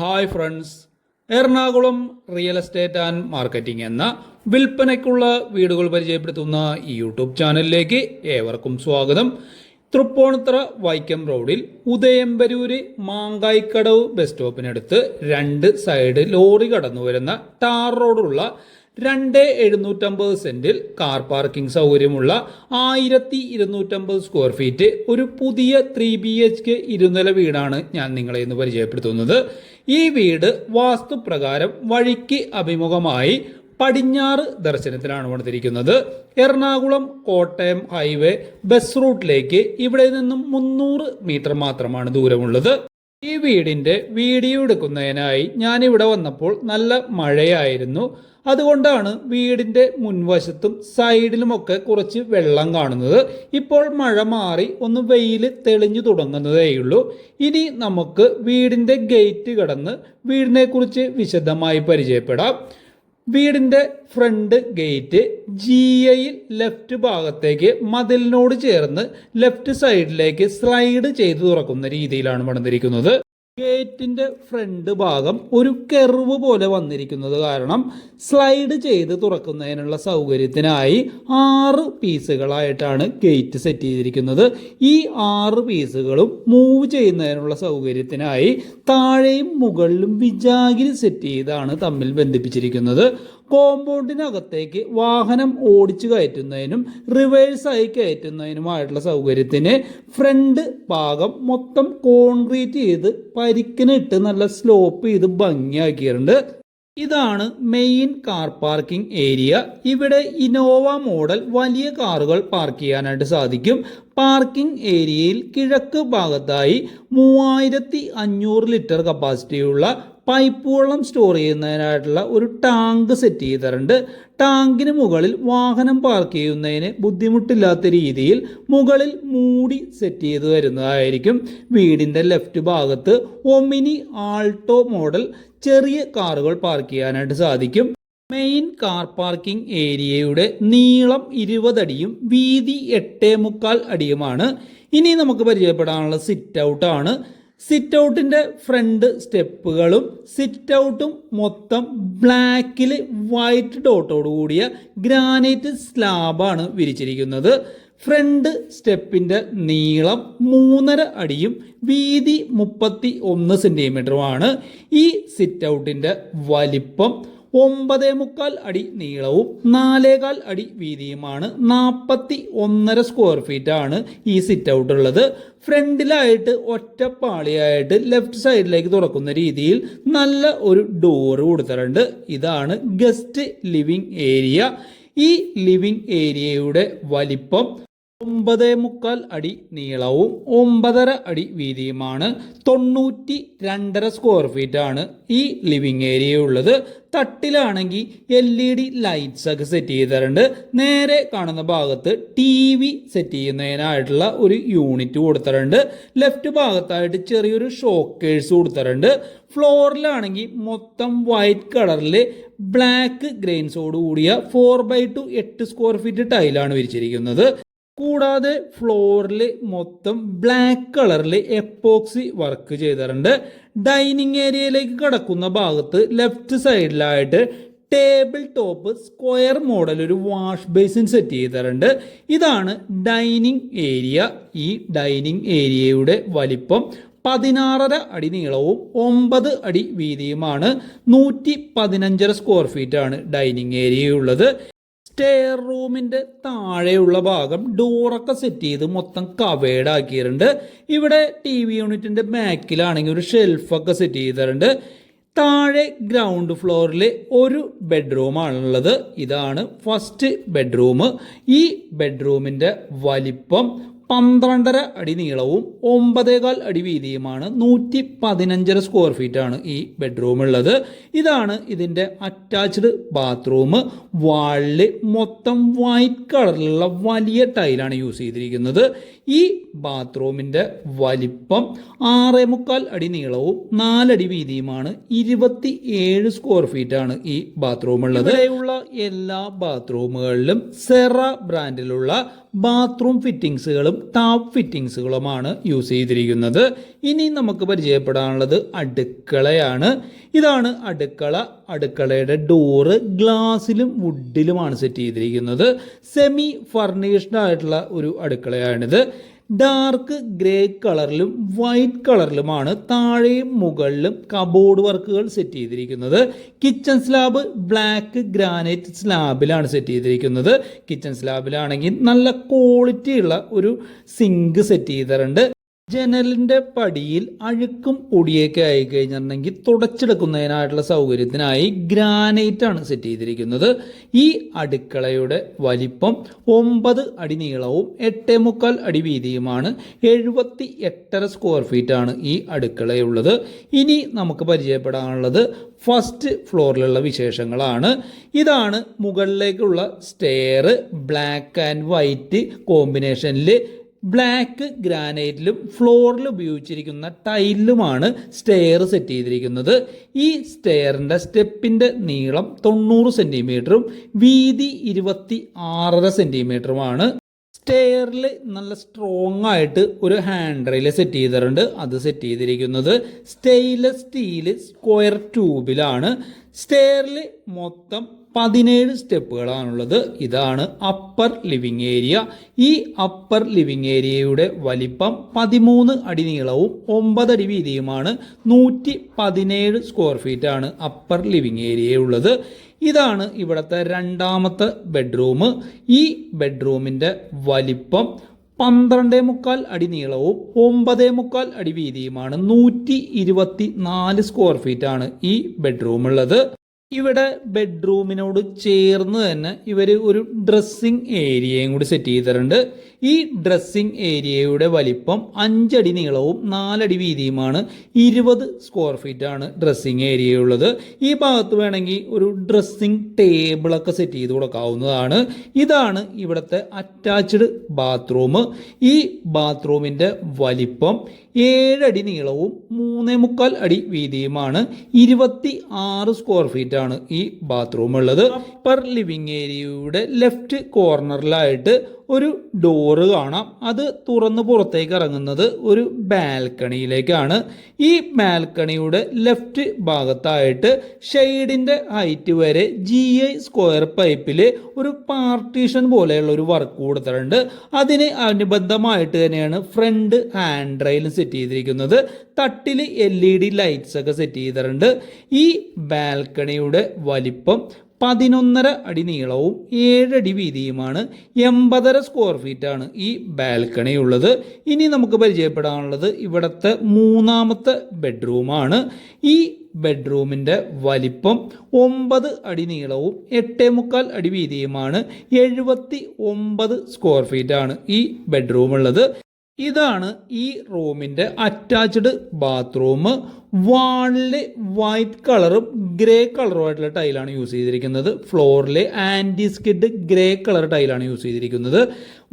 Hi friends. Ernakulam real estate and marketing എന്ന വിൽപ്പനയ്ക്കുള്ള വീടുകൾ പരിചയപ്പെടുത്തുന്ന ഈ യൂട്യൂബ് ചാനലിലേക്ക് ഏവർക്കും സ്വാഗതം. തൃപ്പൂണിത്തറ വൈക്കം റോഡിൽ ഉദയംബരൂര് മാങ്കായിക്കടവ് ബസ് സ്റ്റോപ്പിനടുത്ത് രണ്ട് സൈഡ് ലോറി കടന്നു വരുന്ന ടാർ റോഡുള്ള രണ്ട് എഴുന്നൂറ്റമ്പത് സെന്റിൽ കാർ പാർക്കിംഗ് സൗകര്യമുള്ള ആയിരത്തി ഇരുന്നൂറ്റമ്പത് സ്ക്വയർ ഫീറ്റ് ഒരു പുതിയ ത്രീ ബി എച്ച് കെ ഇരുനില വീടാണ് ഞാൻ നിങ്ങളെ ഇന്ന് പരിചയപ്പെടുത്തുന്നത്. ഈ വീട് വാസ്തുപ്രകാരം വഴിക്ക് അഭിമുഖമായി പടിഞ്ഞാറ് ദർശനത്തിലാണ് വന്നിരിക്കുന്നത്. എറണാകുളം കോട്ടയം ഹൈവേ ബസ് റൂട്ടിലേക്ക് ഇവിടെ നിന്നും മുന്നൂറ് മീറ്റർ മാത്രമാണ് ദൂരമുള്ളത്. ഈ വീടിന്റെ വീഡിയോ എടുക്കുന്നതിനായി ഞാൻ ഇവിടെ വന്നപ്പോൾ നല്ല മഴയായിരുന്നു. അതുകൊണ്ടാണ് വീടിന്റെ മുൻവശത്തും സൈഡിലുമൊക്കെ കുറച്ച് വെള്ളം കാണുന്നത്. ഇപ്പോൾ മഴ മാറി ഒന്ന് വെയിൽ തെളിഞ്ഞു തുടങ്ങുന്നതേയുള്ളൂ ഇനി നമുക്ക് വീടിന്റെ ഗേറ്റ് കടന്ന് വീടിനെക്കുറിച്ച് വിശദമായി പരിചയപ്പെടാം. വീടിന്റെ ഫ്രണ്ട് ഗേറ്റ് ജി ഐയിൽ ലെഫ്റ്റ് ഭാഗത്തേക്ക് മതിലിനോട് ചേർന്ന് ലെഫ്റ്റ് സൈഡിലേക്ക് സ്ലൈഡ് ചെയ്ത് തുറക്കുന്ന രീതിയിലാണ് പണിതിരിക്കുന്നത്. ഗേറ്റിന്റെ ഫ്രണ്ട് ഭാഗം ഒരു കെർവ് പോലെ വന്നിരിക്കുന്നത് കാരണം സ്ലൈഡ് ചെയ്ത് തുറക്കുന്നതിനുള്ള സൗകര്യത്തിനായി ആറ് പീസുകളായിട്ടാണ് ഗേറ്റ് സെറ്റ് ചെയ്തിരിക്കുന്നത്. ഈ ആറ് പീസുകളും മൂവ് ചെയ്യുന്നതിനുള്ള സൗകര്യത്തിനായി താഴെയും മുകളിലും വിജാഗിരി സെറ്റ് ചെയ്താണ് തമ്മിൽ ബന്ധിപ്പിച്ചിരിക്കുന്നത്. കോമ്പൗണ്ടിനകത്തേക്ക് വാഹനം ഓടിച്ചു കയറ്റുന്നതിനും റിവേഴ്സായി കയറ്റുന്നതിനുമായിട്ടുള്ള സൗകര്യത്തിന് ഫ്രണ്ട് ഭാഗം മൊത്തം കോൺക്രീറ്റ് ചെയ്ത് പരിക്കിനിട്ട് നല്ല സ്ലോപ്പ് ചെയ്ത് ഭംഗിയാക്കിയിട്ടുണ്ട്. ഇതാണ് മെയിൻ കാർ പാർക്കിംഗ് ഏരിയ ഇവിടെ ഇനോവ മോഡൽ വലിയ കാറുകൾ പാർക്ക് ചെയ്യാനായിട്ട് സാധിക്കും. പാർക്കിംഗ് ഏരിയയിൽ കിഴക്ക് ഭാഗത്തായി മൂവായിരത്തി അഞ്ഞൂറ് ലിറ്റർ കപ്പാസിറ്റിയുള്ള പൈപ്പ് വെള്ളം സ്റ്റോർ ചെയ്യുന്നതിനായിട്ടുള്ള ഒരു ടാങ്ക് സെറ്റ് ചെയ്തിട്ടുണ്ട്. ടാങ്കിന് മുകളിൽ വാഹനം പാർക്ക് ചെയ്യുന്നതിന് ബുദ്ധിമുട്ടില്ലാത്ത രീതിയിൽ മുകളിൽ മൂടി സെറ്റ് ചെയ്ത് വരുന്നതായിരിക്കും. വീടിന്റെ ലെഫ്റ്റ് ഭാഗത്ത് ഒമിനി ആൾട്ടോ മോഡൽ ചെറിയ കാറുകൾ പാർക്ക് ചെയ്യാനായിട്ട് സാധിക്കും. മെയിൻ കാർ പാർക്കിംഗ് ഏരിയയുടെ നീളം ഇരുപതടിയും വീതി എട്ടേ മുക്കാൽ അടിയുമാണ്. ഇനി നമുക്ക് പരിചയപ്പെടാനുള്ള സിറ്റ് ഔട്ടാണ് സിറ്റ് ഔട്ടിന്റെ ഫ്രണ്ട് സ്റ്റെപ്പുകളും സിറ്റ് ഔട്ടും മൊത്തം ബ്ലാക്കിൽ വൈറ്റ് ഡോട്ടോട് കൂടിയ ഗ്രാനൈറ്റ് സ്ലാബാണ് വിരിച്ചിരിക്കുന്നത്. ഫ്രണ്ട് സ്റ്റെപ്പിന്റെ നീളം മൂന്നര അടിയും വീതി മുപ്പത്തി ഒന്ന് സെന്റിമീറ്ററുമാണ് ഈ സിറ്റ് ഔട്ടിന്റെ വലിപ്പം ഒമ്പതേ മുക്കാൽ അടി നീളവും നാലേകാൽ അടി വീതിയുമാണ്. നാൽപ്പത്തി ഒന്നര സ്ക്വയർ ഫീറ്റ് ആണ് ഈ സിറ്റ് ഔട്ട് ഉള്ളത്. ഫ്രണ്ടിലായിട്ട് ഒറ്റപ്പാളിയായിട്ട് ലെഫ്റ്റ് സൈഡിലേക്ക് തുറക്കുന്ന രീതിയിൽ നല്ല ഒരു ഡോറ് കൊടുത്തിട്ടുണ്ട്. ഇതാണ് ഗസ്റ്റ് ലിവിംഗ് ഏരിയ ഈ ലിവിംഗ് ഏരിയയുടെ വലിപ്പം ഒമ്പത് മുക്കാൽ അടി നീളവും ഒമ്പതര അടി വീതിയുമാണ്. തൊണ്ണൂറ്റി രണ്ടര സ്ക്വയർ ഫീറ്റ് ആണ് ഈ ലിവിംഗ് ഏരിയ ഉള്ളത്. തട്ടിലാണെങ്കിൽ എൽ ഇ ഡി ലൈറ്റ്സ് ഒക്കെ സെറ്റ് ചെയ്തിട്ടുണ്ട്. നേരെ കാണുന്ന ഭാഗത്ത് ടി വി സെറ്റ് ചെയ്യുന്നതിനായിട്ടുള്ള ഒരു യൂണിറ്റ് കൊടുത്തിട്ടുണ്ട്. ലെഫ്റ്റ് ഭാഗത്തായിട്ട് ചെറിയൊരു ഷോക്കേഴ്സ് കൊടുത്തിട്ടുണ്ട്. ഫ്ലോറിലാണെങ്കിൽ മൊത്തം വൈറ്റ് കളറിൽ ബ്ലാക്ക് ഗ്രെയിൻസോട് കൂടിയ ഫോർ ബൈ ടു എട്ട് സ്ക്വയർ ഫീറ്റ് ടൈലാണ് വിരിച്ചിരിക്കുന്നത്. കൂടാതെ ഫ്ലോറിൽ മൊത്തം ബ്ലാക്ക് കളറിൽ എപ്പോക്സി വർക്ക് ചെയ്തിട്ടുണ്ട്. ഡൈനിങ് ഏരിയയിലേക്ക് കടക്കുന്ന ഭാഗത്ത് ലെഫ്റ്റ് സൈഡിലായിട്ട് ടേബിൾ ടോപ്പ് സ്ക്വയർ മോഡൽ ഒരു വാഷ് ബേസിൻ സെറ്റ് ചെയ്തിട്ടുണ്ട്. ഇതാണ് ഡൈനിങ് ഏരിയ. ഈ ഡൈനിങ് ഏരിയയുടെ വലിപ്പം പതിനാറര അടി നീളവും ഒമ്പത് അടി വീതിയുമാണ്. നൂറ്റി പതിനഞ്ചര സ്ക്വയർ ഫീറ്റ് ആണ് ഡൈനിങ് ഏരിയ ഉള്ളത് സ്റ്റെയർ റൂമിന്റെ താഴെയുള്ള ഭാഗം ഡോറൊക്കെ സെറ്റ് ചെയ്ത് മൊത്തം കവേഡ് ആക്കിയിട്ടുണ്ട്. ഇവിടെ ടി വി യൂണിറ്റിന്റെ ബാക്കിലാണെങ്കിൽ ഒരു ഷെൽഫൊക്കെ സെറ്റ് ചെയ്തിട്ടുണ്ട്. താഴെ ഗ്രൗണ്ട് ഫ്ലോറിൽ ഒരു ബെഡ്റൂമാണുള്ളത് ഇതാണ് ഫസ്റ്റ് ബെഡ്റൂം ഈ ബെഡ്റൂമിന്റെ വലിപ്പം പന്ത്രണ്ടര അടി നീളവും ഒമ്പതേകാൽ അടി വീതിയുമാണ് നൂറ്റി പതിനഞ്ചര സ്ക്വയർ ഫീറ്റ് ആണ് ഈ ബെഡ്റൂം ഉള്ളത്. ഇതാണ് ഇതിന്റെ അറ്റാച്ച്ഡ് ബാത്റൂം വാളിൽ മൊത്തം വൈറ്റ് കളറിലുള്ള വലിയ ടൈലാണ് യൂസ് ചെയ്തിരിക്കുന്നത്. ഈ ബാത്റൂമിന്റെ വലിപ്പം ആറേ മുക്കാൽ അടി നീളവും നാലടി വീതിയുമാണ് ഇരുപത്തി ഏഴ് സ്ക്വയർ ഫീറ്റ് ആണ് ഈ ബാത്റൂം ഉള്ളത്. ഇവിടെയുള്ള എല്ലാ ബാത്റൂമുകളിലും സെറ ബ്രാൻഡിലുള്ള ബാത്റൂം ഫിറ്റിങ്സുകളും ടാപ്പ് ഫിറ്റിങ്സുകളുമാണ് യൂസ് ചെയ്തിരിക്കുന്നത്. ഇനി നമുക്ക് പരിചയപ്പെടാനുള്ളത് അടുക്കളയാണ്. ഇതാണ് അടുക്കള. അടുക്കളയുടെ ഡോറ് ഗ്ലാസ്സിലും വുഡിലുമാണ് സെറ്റ് ചെയ്തിരിക്കുന്നത്. സെമി ഫർണിഷ്ഡ് ആയിട്ടുള്ള ഒരു അടുക്കളയാണിത്. ഡാർക്ക് ഗ്രേ കളറിലും വൈറ്റ് കളറിലുമാണ് താഴെയും മുകളിലും കബോർഡ് വർക്കുകൾ സെറ്റ് ചെയ്തിരിക്കുന്നത്. കിച്ചൺ സ്ലാബ് ബ്ലാക്ക് ഗ്രാനൈറ്റ് സ്ലാബിലാണ് സെറ്റ് ചെയ്തിരിക്കുന്നത്. കിച്ചൺ സ്ലാബിലാണെങ്കിൽ നല്ല ക്വാളിറ്റി ഉള്ള ഒരു സിങ്ക് സെറ്റ് ചെയ്തിട്ടുണ്ട്. ജനലിന്റെ പടിയിൽ അഴുക്കും പൊടിയൊക്കെ ആയി കഴിഞ്ഞിട്ടുണ്ടെങ്കിൽ തുടച്ചെടുക്കുന്നതിനായിട്ടുള്ള സൗകര്യത്തിനായി ഗ്രാനൈറ്റ് ആണ് സെറ്റ് ചെയ്തിരിക്കുന്നത്. ഈ അടുക്കളയുടെ വലിപ്പം ഒമ്പത് അടി നീളവും എട്ടേ മുക്കാൽ അടി വീതിയുമാണ്. എഴുപത്തി എട്ടര സ്ക്വയർ ഫീറ്റ് ആണ് ഈ അടുക്കളയുള്ളത്. ഇനി നമുക്ക് പരിചയപ്പെടാനുള്ളത് ഫസ്റ്റ് ഫ്ലോറിലുള്ള വിശേഷങ്ങളാണ്. ഇതാണ് മുകളിലേക്കുള്ള സ്റ്റെയർ ബ്ലാക്ക് ആൻഡ് വൈറ്റ് കോമ്പിനേഷനിൽ ബ്ലാക്ക് ഗ്രാനൈറ്റിലും ഫ്ലോറിൽ ഉപയോഗിച്ചിരിക്കുന്ന ടൈലിലുമാണ് സ്റ്റെയർ സെറ്റ് ചെയ്തിരിക്കുന്നത്. ഈ സ്റ്റെയറിന്റെ സ്റ്റെപ്പിന്റെ നീളം തൊണ്ണൂറ് സെന്റിമീറ്ററും വീതി ഇരുപത്തി ആറര സെന്റിമീറ്ററുമാണ് സ്റ്റെയറിൽ നല്ല സ്ട്രോങ് ആയിട്ട് ഒരു ഹാൻഡ് റെയിൽ സെറ്റ് ചെയ്തിട്ടുണ്ട്. അത് സെറ്റ് ചെയ്തിരിക്കുന്നത് സ്റ്റെയിൻലെസ് സ്റ്റീൽ സ്ക്വയർ ട്യൂബിലാണ് സ്റ്റെയറിൽ മൊത്തം പതിനേഴ് സ്റ്റെപ്പുകളാണുള്ളത്. ഇതാണ് അപ്പർ ലിവിങ് ഏരിയ. ഈ അപ്പർ ലിവിങ് ഏരിയയുടെ വലിപ്പം പതിമൂന്ന് അടി നീളവും ഒമ്പത് അടി വീതിയുമാണ്. നൂറ്റി പതിനേഴ് സ്ക്വയർ ഫീറ്റ് ആണ് അപ്പർ ലിവിങ് ഏരിയ ഉള്ളത് ഇതാണ് ഇവിടുത്തെ രണ്ടാമത്തെ ബെഡ്റൂം. ഈ ബെഡ്റൂമിന്റെ വലിപ്പം പന്ത്രണ്ടേ മുക്കാൽ അടി നീളവും ഒമ്പതേ മുക്കാൽ അടി വീതിയുമാണ്. നൂറ്റി ഇരുപത്തി നാല് സ്ക്വയർ ഫീറ്റ് ആണ് ഈ ബെഡ്റൂം ഉള്ളത് ഇവിടെ ബെഡ്റൂമിനോട് ചേർന്ന് തന്നെ ഇവർ ഒരു ഡ്രസ്സിങ് ഏരിയയും കൂടി സെറ്റ് ചെയ്തിട്ടുണ്ട്. ഈ ഡ്രസ്സിംഗ് ഏരിയയുടെ വലിപ്പം അഞ്ചടി നീളവും നാലടി വീതിയുമാണ്. ഇരുപത് സ്ക്വയർ ഫീറ്റ് ആണ് ഡ്രസ്സിംഗ് ഏരിയ ഉള്ളത് ഈ ഭാഗത്ത് വേണമെങ്കിൽ ഒരു ഡ്രസ്സിംഗ് ടേബിളൊക്കെ സെറ്റ് ചെയ്ത് കൊടുക്കാവുന്നതാണ്. ഇതാണ് ഇവിടുത്തെ അറ്റാച്ച്ഡ് ബാത്റൂം. ഈ ബാത്റൂമിന്റെ വലിപ്പം ഏഴടി നീളവും മൂന്നേ മുക്കാൽ അടി വീതിയുമാണ്. ഇരുപത്തി ആറ് സ്ക്വയർ ഫീറ്റ് ആണ് ഈ ബാത്റൂം ഉള്ളത്. അപ്പർ ലിവിംഗ് ഏരിയയുടെ ലെഫ്റ്റ് കോർണറിലായിട്ട് ഒരു ഡോറ് കാണാം. അത് തുറന്ന് പുറത്തേക്ക് ഇറങ്ങുന്നത് ഒരു ബാൽക്കണിയിലേക്കാണ്. ഈ ബാൽക്കണിയുടെ ലെഫ്റ്റ് ഭാഗത്തായിട്ട് ഷെയ്ഡിന്റെ ഹൈറ്റ് വരെ ജി ഐ സ്ക്വയർ പൈപ്പിൽ ഒരു പാർട്ടീഷൻ പോലെയുള്ള ഒരു വർക്ക് കൊടുത്തിട്ടുണ്ട്. അതിന് അനുബന്ധമായിട്ട് തന്നെയാണ് ഫ്രണ്ട് ഹാൻഡ് റെയിൽ സെറ്റ് ചെയ്തിരിക്കുന്നത്. തട്ടിൽ എൽ ഇ ഡി ലൈറ്റ്സ് ഒക്കെ സെറ്റ് ചെയ്തിട്ടുണ്ട്. ഈ ബാൽക്കണിയുടെ വലിപ്പം പതിനൊന്നര അടി നീളവും ഏഴടി വീതിയുമാണ് എൺപതര സ്ക്വയർ ഫീറ്റാണ് ഈ ബാൽക്കണി ഉള്ളത്. ഇനി നമുക്ക് പരിചയപ്പെടാനുള്ളത് ഇവിടുത്തെ മൂന്നാമത്തെ ബെഡ്റൂമാണ് ഈ ബെഡ്റൂമിന്റെ വലിപ്പം ഒമ്പത് അടി നീളവും എട്ടേ മുക്കാൽ അടി വീതിയുമാണ് എഴുപത്തി ഒമ്പത് സ്ക്വയർ ഫീറ്റാണ് ഈ ബെഡ്റൂം ഉള്ളത്. ഇതാണ് ഈ റൂമിന്റെ അറ്റാച്ച്ഡ് ബാത്റൂം വാളിൽ വൈറ്റ് കളറും ഗ്രേ കളറുമായിട്ടുള്ള ടൈലാണ് യൂസ് ചെയ്തിരിക്കുന്നത്. ഫ്ലോറിൽ ആന്റി സ്കിഡ് ഗ്രേ കളർ ടൈലാണ് യൂസ് ചെയ്തിരിക്കുന്നത്.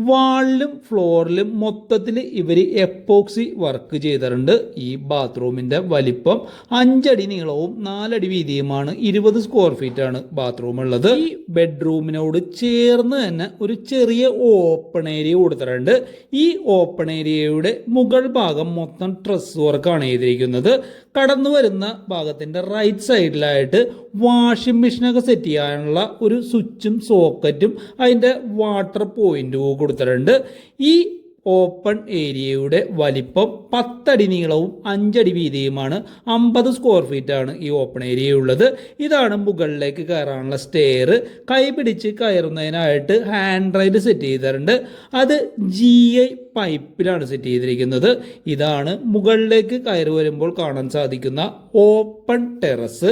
വാളിലും ഫ്ലോറിലും മൊത്തത്തിൽ ഇവർ എപ്പോക്സി വർക്ക് ചെയ്തിട്ടുണ്ട്. ഈ ബാത്റൂമിന്റെ വലിപ്പം അഞ്ചടി നീളവും നാലടി വീതിയുമാണ്. ഇരുപത് സ്ക്വയർ ഫീറ്റ് ആണ് ബാത്റൂം ഉള്ളത് ഈ ബെഡ്റൂമിനോട് ചേർന്ന് തന്നെ ഒരു ചെറിയ ഓപ്പൺ ഏരിയ കൊടുത്തിട്ടുണ്ട്. ഈ ഓപ്പൺ ഏരിയയുടെ മുകൾ ഭാഗം മൊത്തം ട്രസ് വർക്കാണ് ചെയ്തിരിക്കുന്നത്. കടന്നു വരുന്ന ഭാഗത്തിന്റെ റൈറ്റ് സൈഡിലായിട്ട് വാഷിംഗ് മെഷീനൊക്കെ സെറ്റ് ചെയ്യാനുള്ള ഒരു സ്വിച്ചും സോക്കറ്റും അതിന്റെ വാട്ടർ പോയിന്റും കൊടുത്തിട്ടുണ്ട്. ഈ ഓപ്പൺ ഏരിയയുടെ വലിപ്പം പത്തടി നീളവും അഞ്ചടി വീതിയുമാണ്. അമ്പത് സ്ക്വയർ ഫീറ്റ് ആണ് ഈ ഓപ്പൺ ഏരിയ ഉള്ളത്. ഇതാണ് മുകളിലേക്ക് കയറാനുള്ള സ്റ്റെയർ കൈ പിടിച്ച് കയറുന്നതിനായിട്ട് ഹാൻഡ് റൈഡ് സെറ്റ് ചെയ്തിട്ടുണ്ട്. അത് ജി ഐ പൈപ്പിലാണ് സെറ്റ് ചെയ്തിരിക്കുന്നത്. ഇതാണ് മുകളിലേക്ക് കയറി വരുമ്പോൾ കാണാൻ സാധിക്കുന്ന ഓപ്പൺ ടെറസ്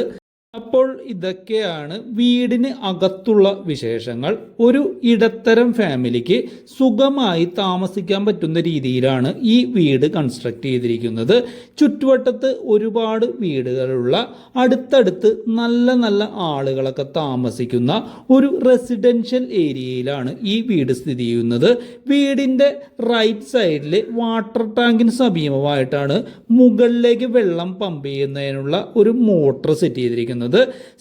അപ്പോൾ ഇതൊക്കെയാണ് വീടിന് അകത്തുള്ള വിശേഷങ്ങൾ. ഒരു ഇടത്തരം ഫാമിലിക്ക് സുഖമായി താമസിക്കാൻ പറ്റുന്ന രീതിയിലാണ് ഈ വീട് കൺസ്ട്രക്ട് ചെയ്തിരിക്കുന്നത്. ചുറ്റുവട്ടത്ത് ഒരുപാട് വീടുകളുള്ള അടുത്തടുത്ത് നല്ല നല്ല ആളുകളൊക്കെ താമസിക്കുന്ന ഒരു റെസിഡൻഷ്യൽ ഏരിയയിലാണ് ഈ വീട് സ്ഥിതി ചെയ്യുന്നത്. വീടിന്റെ റൈറ്റ് സൈഡിൽ വാട്ടർ ടാങ്കിന് സമീപമായിട്ടാണ് മുകളിലേക്ക് വെള്ളം പമ്പ് ചെയ്യുന്നതിനുള്ള ഒരു മോട്ടർ സെറ്റ് ചെയ്തിരിക്കുന്നത്.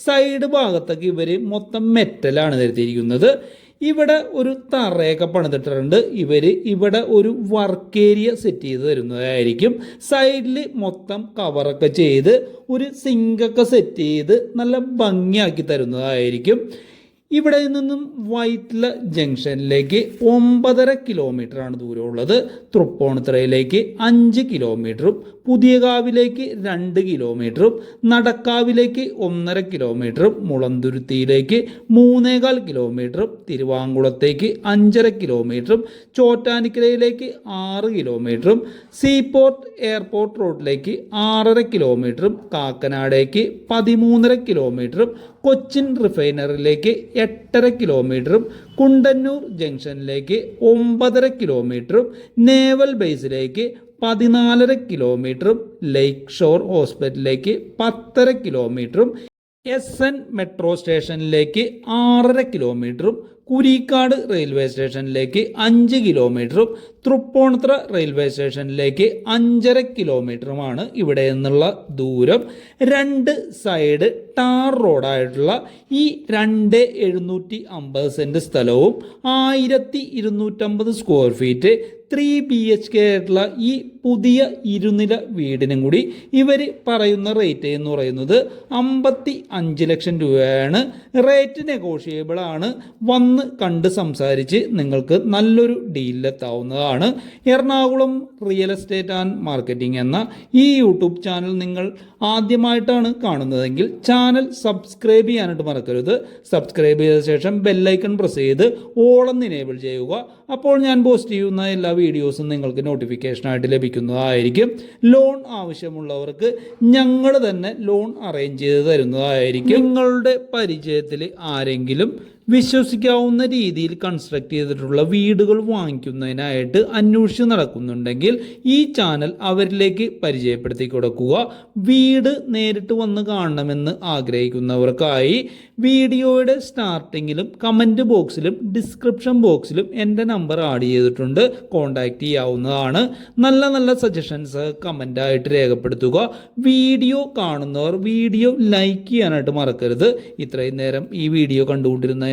സൈഡ് ഭാഗത്തൊക്കെ ഇവർ മൊത്തം മെറ്റലാണ് തരുത്തിയിരിക്കുന്നത് ഇവിടെ ഒരു തറയൊക്കെ പണിതിട്ടുണ്ട് ഇവർ ഇവിടെ ഒരു വർക്ക് ഏരിയ സെറ്റ് ചെയ്ത് തരുന്നതായിരിക്കും. സൈഡിൽ മൊത്തം കവറൊക്കെ ചെയ്ത് ഒരു സിങ്കൊക്കെ സെറ്റ് ചെയ്ത് നല്ല ഭംഗിയാക്കി തരുന്നതായിരിക്കും. ഇവിടെ നിന്നും വൈറ്റ്ല ജംഗ്ഷനിലേക്ക് ഒമ്പതര കിലോമീറ്ററാണ് ദൂരമുള്ളത്. തൃപ്പോണിത്തറയിലേക്ക് അഞ്ച് കിലോമീറ്ററും പുതിയകാവിലേക്ക് രണ്ട് കിലോമീറ്ററും നടക്കാവിലേക്ക് ഒന്നര കിലോമീറ്ററും മുളന്തുരുത്തിയിലേക്ക് മൂന്നേകാൽ കിലോമീറ്ററും തിരുവാങ്കുളത്തേക്ക് അഞ്ചര കിലോമീറ്ററും ചോറ്റാനിക്കരയിലേക്ക് ആറ് കിലോമീറ്ററും സീപോർട്ട് എയർപോർട്ട് റോഡിലേക്ക് ആറര കിലോമീറ്ററും കാക്കനാടേക്ക് പതിമൂന്നര കിലോമീറ്ററും കൊച്ചിൻ റിഫൈനറിയിലേക്ക് എട്ടര കിലോമീറ്ററും കുണ്ടന്നൂർ ജംഗ്ഷനിലേക്ക് ഒമ്പതര കിലോമീറ്ററും നേവൽ ബേസിലേക്ക് പതിനാലര കിലോമീറ്ററും ലേക്ക് ഷോർ ഹോസ്പിറ്റലിലേക്ക് പത്തര കിലോമീറ്ററും എസ് എൻ മെട്രോ സ്റ്റേഷനിലേക്ക് ആറര കിലോമീറ്ററും കുരിക്കാട് റെയിൽവേ സ്റ്റേഷനിലേക്ക് അഞ്ച് കിലോമീറ്ററും തൃപ്പൂണിത്ര റെയിൽവേ സ്റ്റേഷനിലേക്ക് അഞ്ചര കിലോമീറ്ററുമാണ് ഇവിടെ നിന്നുള്ള ദൂരം. രണ്ട് സൈഡ് ടാർ റോഡായിട്ടുള്ള ഈ രണ്ട് എഴുന്നൂറ്റി അമ്പത് സെന്റ് സ്ഥലവും ആയിരത്തി ഇരുന്നൂറ്റമ്പത് square feet three B H K ആയിട്ടുള്ള ഈ പുതിയ ഇരുനില വീടിനും കൂടി ഇവർ പറയുന്ന റേറ്റ് എന്ന് പറയുന്നത് അമ്പത്തി അഞ്ച് ലക്ഷം രൂപയാണ്. റേറ്റ് നെഗോഷിയബിൾ ആണ് കണ്ട് സംസാരിച്ച് നിങ്ങൾക്ക് നല്ലൊരു ഡീലിലെത്താവുന്നതാണ് Ernakulam real estate and marketing എന്ന ഈ യൂട്യൂബ് ചാനൽ നിങ്ങൾ ആദ്യമായിട്ടാണ് കാണുന്നതെങ്കിൽ ചാനൽ സബ്സ്ക്രൈബ് ചെയ്യാനായിട്ട് മറക്കരുത്. സബ്സ്ക്രൈബ് ചെയ്ത ശേഷം ബെല്ലൈക്കൺ പ്രസ് ചെയ്ത് ഓളെന്ന് ഇനേബിൾ ചെയ്യുക. അപ്പോൾ ഞാൻ പോസ്റ്റ് ചെയ്യുന്ന എല്ലാ വീഡിയോസും നിങ്ങൾക്ക് നോട്ടിഫിക്കേഷനായിട്ട് ലഭിക്കുന്നതായിരിക്കും. ലോൺ ആവശ്യമുള്ളവർക്ക് ഞങ്ങൾ തന്നെ ലോൺ അറേഞ്ച് ചെയ്ത് തരുന്നതായിരിക്കും. നിങ്ങളുടെ പരിചയത്തിൽ ആരെങ്കിലും വിശ്വസിക്കാവുന്ന രീതിയിൽ കൺസ്ട്രക്ട് ചെയ്തിട്ടുള്ള വീടുകൾ വാങ്ങിക്കുന്നതിനായിട്ട് അന്വേഷിച്ച് നടക്കുന്നുണ്ടെങ്കിൽ ഈ ചാനൽ അവരിലേക്ക് പരിചയപ്പെടുത്തി കൊടുക്കുക. വീട് നേരിട്ട് വന്ന് കാണണമെന്ന് ആഗ്രഹിക്കുന്നവർക്കായി വീഡിയോയുടെ സ്റ്റാർട്ടിങ്ങിലും കമന്റ് ബോക്സിലും ഡിസ്ക്രിപ്ഷൻ ബോക്സിലും എന്റെ നമ്പർ ആഡ് ചെയ്തിട്ടുണ്ട്. കോൺടാക്റ്റ് ചെയ്യാവുന്നതാണ്. നല്ല നല്ല സജഷൻസ് കമന്റായിട്ട് രേഖപ്പെടുത്തുക. വീഡിയോ കാണുന്നവർ വീഡിയോ ലൈക്ക് ചെയ്യാനായിട്ട് മറക്കരുത്. ഇത്രയും നേരം ഈ വീഡിയോ കണ്ടുകൊണ്ടിരുന്ന